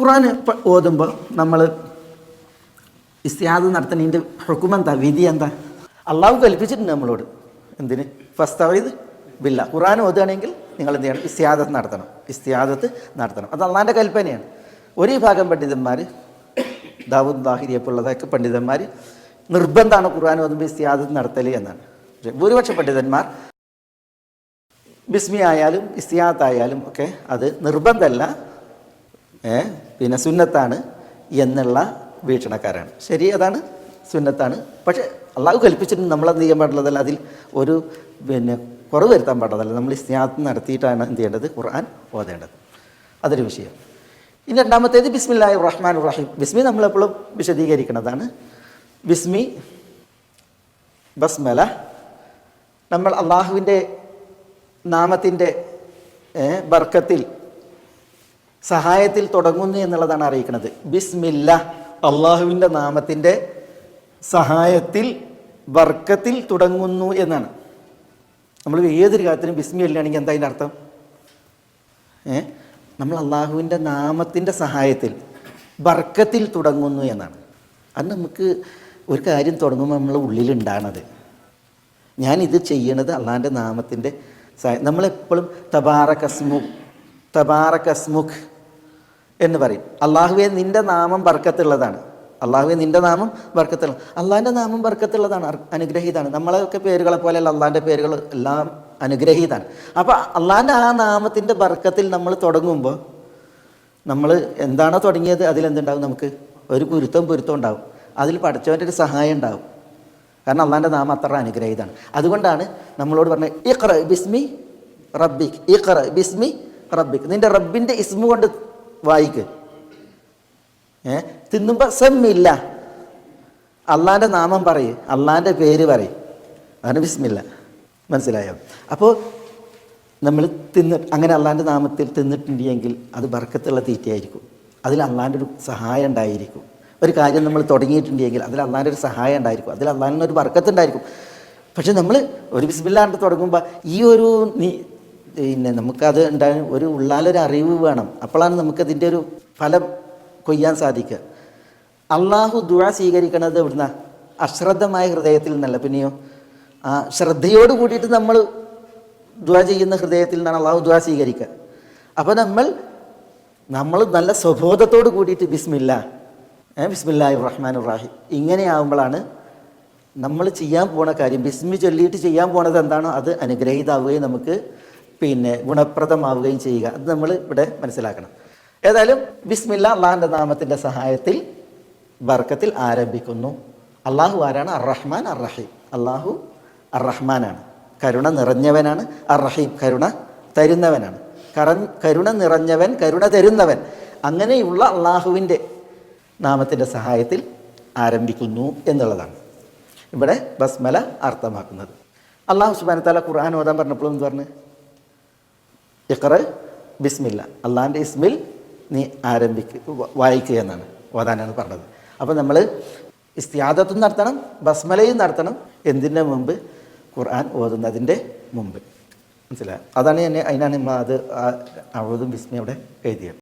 പ- ഓതുമ്പോൾ നമ്മൾ ഇസ്തിയാദ് നടത്തുന്നതിന്റെ ഹുക്കുമെന്താ? വിധി എന്താ? അള്ളാഹു കൽപ്പിച്ചിട്ടുണ്ട് നമ്മളോട്. എന്തിന്? ഫസ്തവീദ് ബില്ല. ഖുറാൻ ഓതുകയാണെങ്കിൽ നിങ്ങൾ എന്ത് ചെയ്യണം? ഇസ്തിയാദത്ത് നടത്തണം. ഇസ്തിയാദത്ത് നടത്തണം. അത് അള്ളാഹിന്റെ കൽപ്പനയാണ്. ഒരു വിഭാഗം പണ്ഡിതന്മാർ ദാവൂദ് ദാഹിരിയെപ്പോലുള്ളതൊക്കെ പണ്ഡിതന്മാർ നിർബന്ധമാണ് ഖുർആൻ ഓതുമ്പോൾ ഇസ്തിയാദത്ത് നടത്തൽ എന്നാണ്. പക്ഷേ ഭൂരിപക്ഷ പണ്ഡിതന്മാർ ബിസ്മി ആയാലും ഇസ്തിയാദത്തായാലും ഒക്കെ അത് നിർബന്ധമല്ല പിന്നെ സുന്നത്താണ് എന്നുള്ള വീക്ഷണക്കാരാണ്. ശരി അതാണ് സുന്നത്താണ്. പക്ഷേ അള്ളാഹു കൽപ്പിച്ചിട്ട് നമ്മൾ എന്ത് ചെയ്യാൻ പാടുള്ളതല്ല? അതിൽ ഒരു പിന്നെ കുറവ് വരുത്താൻ പാടുള്ളതല്ല. നമ്മൾ സ്നേഹത്ത് നടത്തിയിട്ടാണ് എന്ത് ചെയ്യേണ്ടത്? ഖുർആൻ ഓതേണ്ടത്. അതൊരു വിഷയം. ഇനി രണ്ടാമത്തേത് ബിസ്മില്ലാഹി റഹ്മാൻ റഹീം ബിസ്മി നമ്മളെപ്പോഴും വിശദീകരിക്കുന്നതാണ്. ബിസ്മി ബസ്മല നമ്മൾ അള്ളാഹുവിന്റെ നാമത്തിന്റെ ബർക്കത്തിൽ സഹായത്തിൽ തുടങ്ങുന്നു എന്നുള്ളതാണ് അറിയിക്കുന്നത്. ബിസ്മില്ല അള്ളാഹുവിന്റെ നാമത്തിന്റെ സഹായത്തിൽ വർക്കത്തിൽ തുടങ്ങുന്നു എന്നാണ്. നമ്മൾ ഏതൊരു കാര്യത്തിനും ബിസ്മി അല്ലാണെങ്കിൽ എന്താ അതിന്റെ അർത്ഥം? ഏ? നമ്മൾ അള്ളാഹുവിന്റെ നാമത്തിന്റെ സഹായത്തിൽ ബർക്കത്തിൽ തുടങ്ങുന്നു എന്നാണ്. അത് നമുക്ക് ഒരു കാര്യം തുടങ്ങുമ്പോൾ നമ്മളെ ഉള്ളിലുണ്ടാണത്. ഞാനിത് ചെയ്യണത് അള്ളാഹിന്റെ നാമത്തിന്റെ സഹായം. നമ്മളെപ്പോഴും തബാറകസ്മുഖ് തബാറകസ്മുഖ് എന്ന് പറയും. അള്ളാഹുവെ നിന്റെ നാമം ബർക്കത്തുള്ളതാണ്. അള്ളാഹുവെ നിന്റെ നാമം ബർക്കത്തുള്ള അള്ളാഹിന്റെ നാമം ബർക്കത്തുള്ളതാണ്. അനുഗ്രഹീതാണ്. നമ്മളൊക്കെ പേരുകളെ പോലെയല്ല അള്ളാഹിന്റെ പേരുകൾ എല്ലാം അനുഗ്രഹീതാണ്. അപ്പോൾ അള്ളാഹിന്റെ ആ നാമത്തിന്റെ ബർക്കത്തിൽ നമ്മൾ തുടങ്ങുമ്പോൾ നമ്മൾ എന്താണോ തുടങ്ങിയത് അതിലെന്തുണ്ടാവും നമുക്ക്? ഒരു കുരുത്തം പൊരുത്തം ഉണ്ടാവും. അതിൽ പഠിച്ചവന്റെ ഒരു സഹായം ഉണ്ടാവും. കാരണം അള്ളാഹിന്റെ നാമം അത്ര അനുഗ്രഹീതാണ്. അതുകൊണ്ടാണ് നമ്മളോട് പറഞ്ഞത് ഇഖ്റ ബിസ്മി റബ്ബിക് ഇഖ്റ ബിസ്മി റബ്ബിക് നിന്റെ റബ്ബിന്റെ ഇസ്മു കൊണ്ട് വായിക്ക്. ഏ? തിന്നുമ്പോൾ സെമ്മില്ല. അള്ളാന്റെ നാമം പറയും. അള്ളാന്റെ പേര് പറയും. അതാണ് ബിസ്മില്ല. മനസ്സിലായോ? അപ്പോൾ നമ്മൾ തിന്ന് അങ്ങനെ അള്ളാന്റെ നാമത്തിൽ തിന്നിട്ടുണ്ടെങ്കിൽ അത് ബർക്കത്തുള്ള തീറ്റയായിരിക്കും. അതിൽ അള്ളാന്റെ ഒരു സഹായം ഉണ്ടായിരിക്കും. ഒരു കാര്യം നമ്മൾ തുടങ്ങിയിട്ടുണ്ടെങ്കിൽ അതിൽ അള്ളാന്റെ ഒരു സഹായം ഉണ്ടായിരിക്കും. അതിൽ അള്ളാന്റെ ഒരു ബർക്കത്തുണ്ടായിരിക്കും പക്ഷെ നമ്മൾ ഒരു ബിസ്മില്ലാണ്ട് തുടങ്ങുമ്പോൾ ഈ ഒരു പിന്നെ നമുക്കത് ഉണ്ടാ ഒരു ഉള്ളാലൊരു അറിവ് വേണം. അപ്പോഴാണ് നമുക്കതിന്റെ ഒരു ഫലം കൊയ്യാൻ സാധിക്കുക. അള്ളാഹു ദുഴ സ്വീകരിക്കണത് എവിടുന്ന? അശ്രദ്ധമായ ഹൃദയത്തിൽ നിന്നല്ല. പിന്നെയോ ആ ശ്രദ്ധയോട് കൂടിയിട്ട് നമ്മൾ ദുഴ ചെയ്യുന്ന ഹൃദയത്തിൽ നിന്നാണ് അള്ളാഹു ദുഴ സ്വീകരിക്കുക. അപ്പോൾ നമ്മൾ നമ്മൾ നല്ല സ്വബോധത്തോട് കൂടിയിട്ട് ബിസ്മില്ല ഏ ബിസ്മില്ലാഹി റഹ്മാൻ റാഹിം ഇങ്ങനെയാവുമ്പോഴാണ് നമ്മൾ ചെയ്യാൻ പോണ കാര്യം ബിസ്മി ചൊല്ലിയിട്ട് ചെയ്യാൻ പോണത് എന്താണോ അത് അനുഗ്രഹീതാവുകയും നമുക്ക് പിന്നെ ഗുണപ്രദമാവുകയും ചെയ്യുക. അത് നമ്മൾ ഇവിടെ മനസ്സിലാക്കണം. ഏതായാലും ബിസ്മില്ല അള്ളാഹിന്റെ നാമത്തിന്റെ സഹായത്തിൽ ബർക്കത്തിൽ ആരംഭിക്കുന്നു. അള്ളാഹു ആരാണ്? അറഹ്മാൻ അറഹീം അള്ളാഹു അറഹ്മാനാണ് കരുണ നിറഞ്ഞവനാണ്. അറഹീം കരുണ തരുന്നവനാണ്. കറ കരുണ നിറഞ്ഞവൻ കരുണ തരുന്നവൻ. അങ്ങനെയുള്ള അള്ളാഹുവിന്റെ നാമത്തിന്റെ സഹായത്തിൽ ആരംഭിക്കുന്നു എന്നുള്ളതാണ്. ഇവിടെ ബസ്മല അർത്ഥമാക്കുന്നത്. അള്ളാഹു സുബാനത്താല താല ഖുർആൻ ഓതാൻ പറഞ്ഞപ്പോഴും എന്ന് പറഞ്ഞു? ഇഖറ ബിസ്മില്ല. അള്ളാഹിന്റെ ഇസ്മിൽ നീ ആരംഭിക്കുക വായിക്കുക എന്നാണ് ഓതാനാണ് പറഞ്ഞത്. അപ്പോൾ നമ്മൾ ഇസ്തിയാദത്തും നടത്തണം ബസ്മലയും നടത്തണം എന്തിന്റെ മുമ്പ്? ഖുർആൻ ഓതുന്നതിന്റെ മുമ്പ്. മനസ്സിലായി? അതാണ് എന്നെ അതിനാണ് അത് അവതും ബിസ്മി അവിടെ എഴുതിയത്.